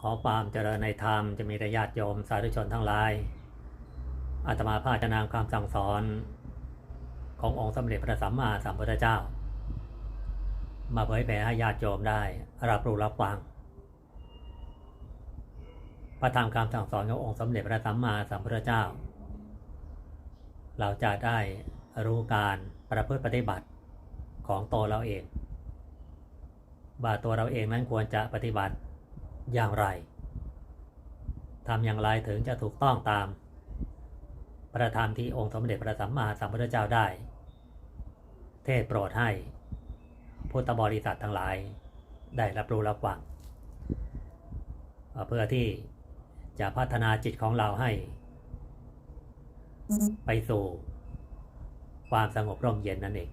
ขอความเจริญในธรรมจะมีแต่ญาติโยมสาธุชนทั้งหลายอาตมาภาจะนำคำสั่งสอนขององค์สมเด็จพระสัมมาสัมพุทธเจ้า มาเผยแผ่ให้ญาติโยมได้รับรู้รับฟังพระธรรมคำสั่งสอนขององค์สมเด็จพระสัมมาสัมพุทธเจ้า เราจะได้รู้การประพฤติปฏิบัติของตัวเราเองว่าตัวเราเองนั้นควรจะปฏิบัติ อย่างไรทำอย่างไรถึงจะถูกต้องตาม ประธรรมที่องค์สมเด็จพระสัมมาสัมพุทธเจ้าได้ เทศโปรดให้พุทธบริษัททั้งหลายได้รับรู้รับฟังเพื่อที่จะพัฒนาจิตของเราให้ ไปสู่ความสงบร่มเย็นนั่นเอง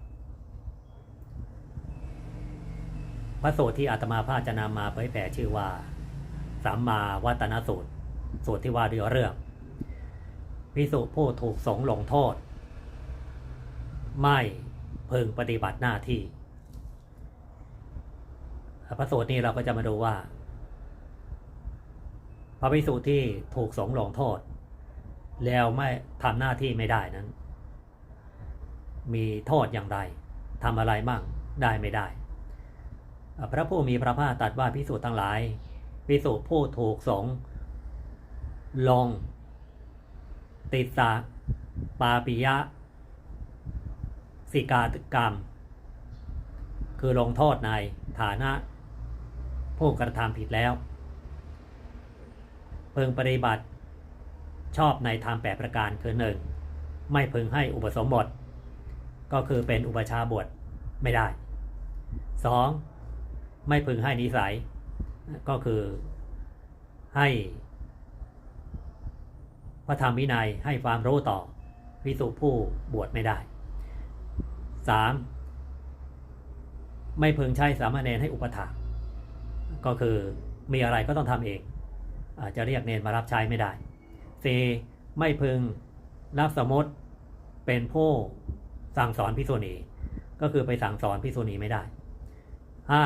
พระสูตรที่อาตมาภาจะนำมาเผยแผ่ชื่อว่า สัมมาวัตนสูตร สูตรที่ว่าด้วยเรื่องพิสุผู้ถูกสงลงโทษ ไม่พึงปฏิบัติหน้าที่ พระสูตรนี้เราก็จะมาดูว่า พระพิสุที่ถูกสงลงโทษ แล้วไม่ทำหน้าที่ไม่ได้นั้น มีโทษอย่างไรทำอะไรมั่งได้ไม่ได้ พระผู้มีพระภาคตรัสว่าพิสูจน์ทั้งหลาย พิสูจน์ผู้ถูกสงลง ติดสาปาปิยะ สิกาตกรรม คือลงโทษในฐานะ ผู้กระทำผิดแล้ว พึงปฏิบัติชอบในธรรมแปดประการคือหนึ่งไม่พึงให้อุปสมบท ก็คือเป็นอุปชาบวชไม่ได้สองไม่พึงให้นิสัย ก็คือให้พระธรรมวินัยให้ความรู้ต่อพิสุผู้บวชไม่ได้สามไม่พึงใช้สามเณรให้อุปถากก็คือมีอะไรก็ต้องทำเองอาจจะเรียกเนรมารับใช้ไม่ได้สี่ไม่พึงรับสมมติเป็นผู้สั่งสอนพิสุนีก็คือไปสั่งสอนพิสุนีไม่ได้ห้า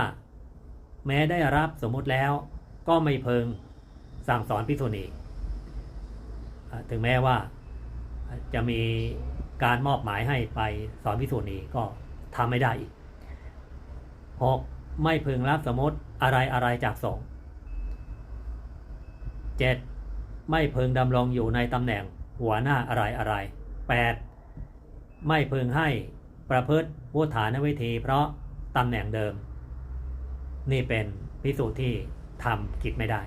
แม้ได้รับสมมุติแล้วก็ไม่พึงสั่งสอนพิสุนีอ่าถึงแม้ว่าจะมีการมอบหมายให้ไปสอนพิสุนีก็ทำไม่ได้อีกหกไม่พึงรับสมมติอะไรอะไรจากสงฆ์เจ็ดไม่พึงดำรงอยู่ในตำแหน่งหัวหน้าอะไรอะไรแปดไม่พึงให้ประพฤติวุฒานวิธีเพราะตำแหน่งเดิม นี่เป็นพิสูจน์ที่ทำกิจไม่ได้